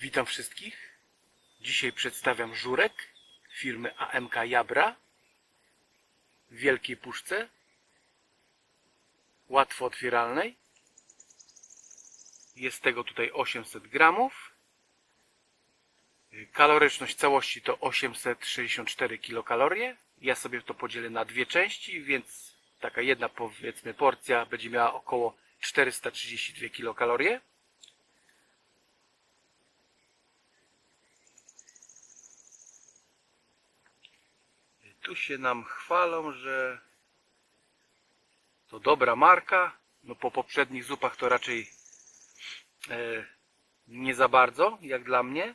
Witam wszystkich. Dzisiaj przedstawiam żurek firmy AMK Jabra w wielkiej puszce, łatwo otwieralnej. Jest tego tutaj 800 gramów. Kaloryczność całości to 864 kilokalorie. Ja sobie to podzielę na dwie części, więc taka jedna powiedzmy porcja będzie miała około 432 kilokalorie. Tu się nam chwalą, że to dobra marka. No po poprzednich zupach to raczej e, nie za bardzo, jak dla mnie.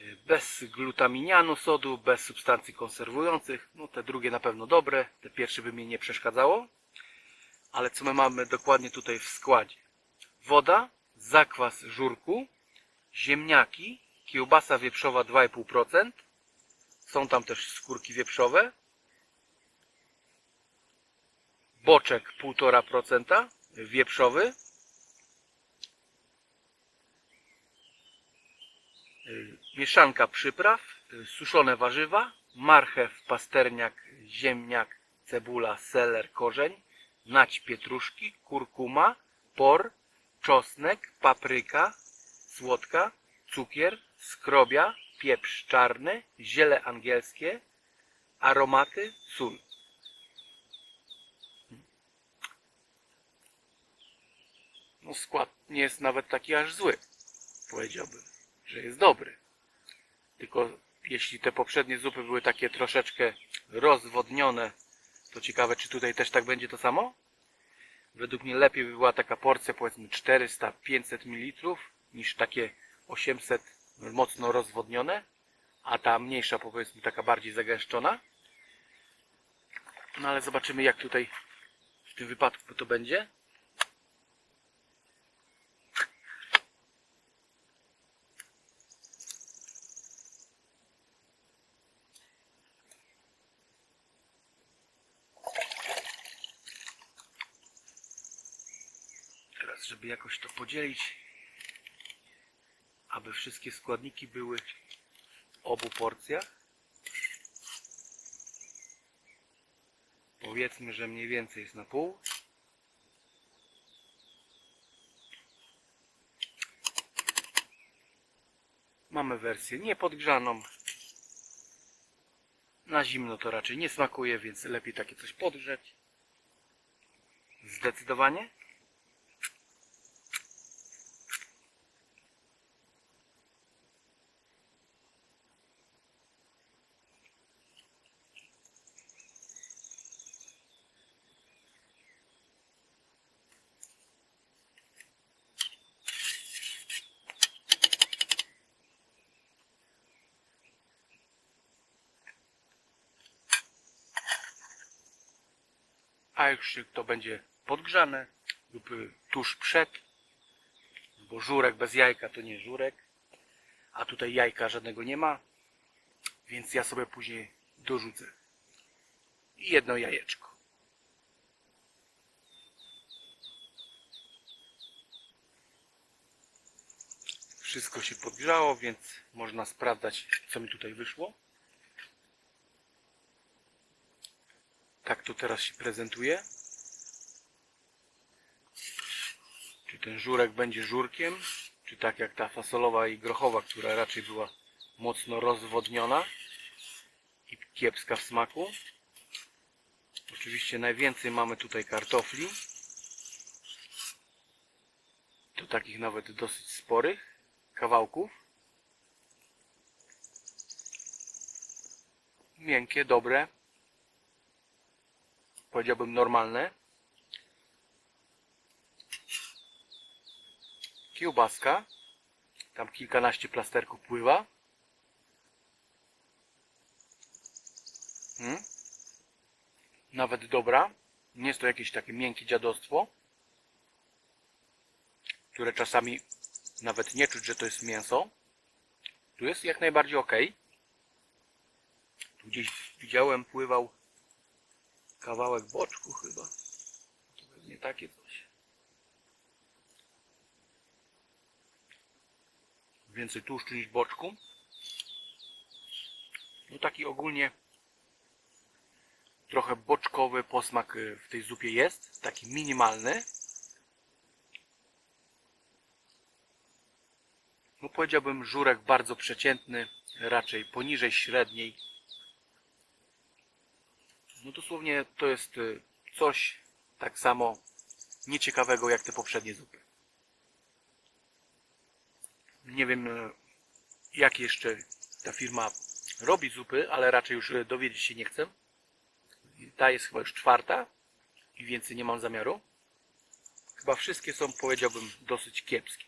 E, Bez glutaminianu sodu, bez substancji konserwujących. No te drugie na pewno dobre, te pierwsze by mi nie przeszkadzało. Ale co my mamy dokładnie tutaj w składzie? Woda, zakwas żurku, ziemniaki, kiełbasa wieprzowa 2,5%, są tam też skórki wieprzowe. Boczek 1,5% wieprzowy. Mieszanka przypraw, suszone warzywa, marchew, pasterniak, ziemniak, cebula, seler, korzeń, nać pietruszki, kurkuma, por, czosnek, papryka, słodka, cukier, skrobia, pieprz czarny, ziele angielskie, aromaty, sól. No skład nie jest nawet taki aż zły. Powiedziałbym, że jest dobry. Tylko jeśli te poprzednie zupy były takie troszeczkę rozwodnione, to ciekawe, czy tutaj też tak będzie to samo? Według mnie lepiej by była taka porcja powiedzmy 400-500 ml niż takie 800 mocno rozwodnione, a ta mniejsza powiedzmy taka bardziej zagęszczona. No ale zobaczymy jak tutaj w tym wypadku to będzie. Teraz, żeby jakoś to podzielić, aby wszystkie składniki były w obu porcjach. Powiedzmy, że mniej więcej jest na pół. Mamy wersję niepodgrzaną. Na zimno to raczej nie smakuje, więc lepiej takie coś podgrzeć. Zdecydowanie. Już to będzie podgrzane lub y, tuż przed, bo żurek bez jajka to nie żurek, a tutaj jajka żadnego nie ma, więc ja sobie później dorzucę jedno jajeczko. Wszystko się podgrzało, więc można sprawdzać, co mi tutaj wyszło. Tak to teraz się prezentuje. Czy ten żurek będzie żurkiem, czy tak jak ta fasolowa i grochowa, która raczej była mocno rozwodniona i kiepska w smaku. Oczywiście najwięcej mamy tutaj kartofli. To takich nawet dosyć sporych kawałków. Miękkie, dobre powiedziałbym normalne. Kiełbaska. Tam kilkanaście plasterków pływa. Hmm. Nawet dobra. Nie jest to jakieś takie miękkie dziadostwo, które czasami nawet nie czuć, że to jest mięso. Tu jest jak najbardziej ok. Tu gdzieś widziałem, pływał kawałek boczku chyba. To pewnie takie coś. więcej tłuszczu niż boczku. No taki ogólnie trochę boczkowy posmak y, w tej zupie jest, taki minimalny. No powiedziałbym żurek bardzo przeciętny, raczej poniżej średniej. No dosłownie to jest y, coś tak samo nieciekawego jak te poprzednie zupy. Nie wiem y, jak jeszcze ta firma robi zupy, ale raczej już y, dowiedzieć się nie chcę. Ta jest chyba już czwarta i więcej nie mam zamiaru. Chyba wszystkie są, powiedziałbym, dosyć kiepskie.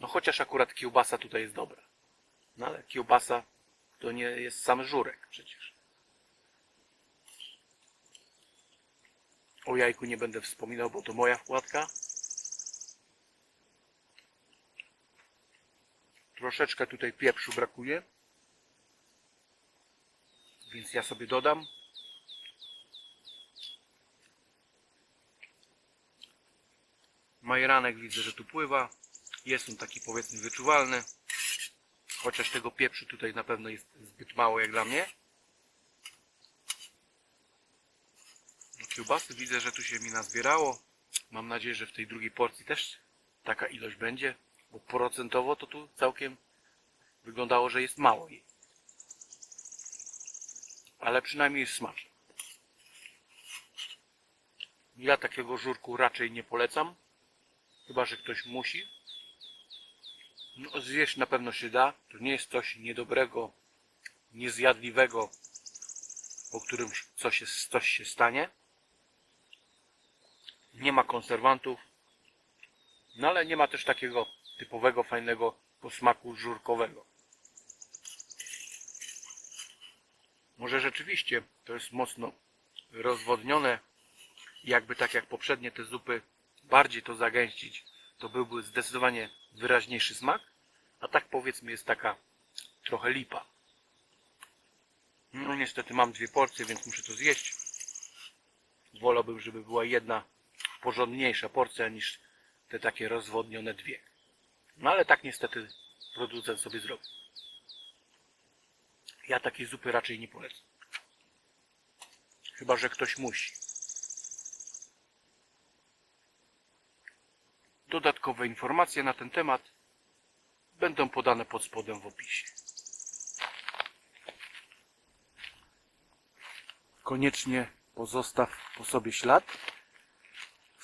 No chociaż akurat kiełbasa tutaj jest dobra. No ale kiełbasa to nie jest sam żurek przecież. O jajku nie będę wspominał, bo to moja wkładka. Troszeczkę tutaj pieprzu brakuje. Więc ja sobie dodam. Majeranek widzę, że tu pływa. Jest on taki powiedzmy wyczuwalny. Chociaż tego pieprzu tutaj na pewno jest zbyt mało jak dla mnie. Kiełbasy widzę, że tu się mi nazbierało. Mam nadzieję, że w tej drugiej porcji też taka ilość będzie. Bo procentowo to tu całkiem wyglądało, że jest mało jej. Ale przynajmniej jest smaczne. Ja takiego żurku raczej nie polecam. Chyba, że ktoś musi. No, zjeść na pewno się da. To nie jest coś niedobrego, niezjadliwego, po którym coś, coś się stanie. Nie ma konserwantów. No ale nie ma też takiego typowego, fajnego posmaku żurkowego. Może rzeczywiście to jest mocno rozwodnione. Jakby tak jak poprzednie te zupy bardziej to zagęścić, to byłby zdecydowanie wyraźniejszy smak. A tak powiedzmy jest taka trochę lipa. No niestety mam dwie porcje, więc muszę to zjeść. Wolałbym, żeby była jedna porządniejsza porcja niż te takie rozwodnione dwie. No ale tak niestety producent sobie zrobił. Ja takiej zupy raczej nie polecam. Chyba, że ktoś musi. Dodatkowe informacje na ten temat będą podane pod spodem w opisie. Koniecznie pozostaw po sobie ślad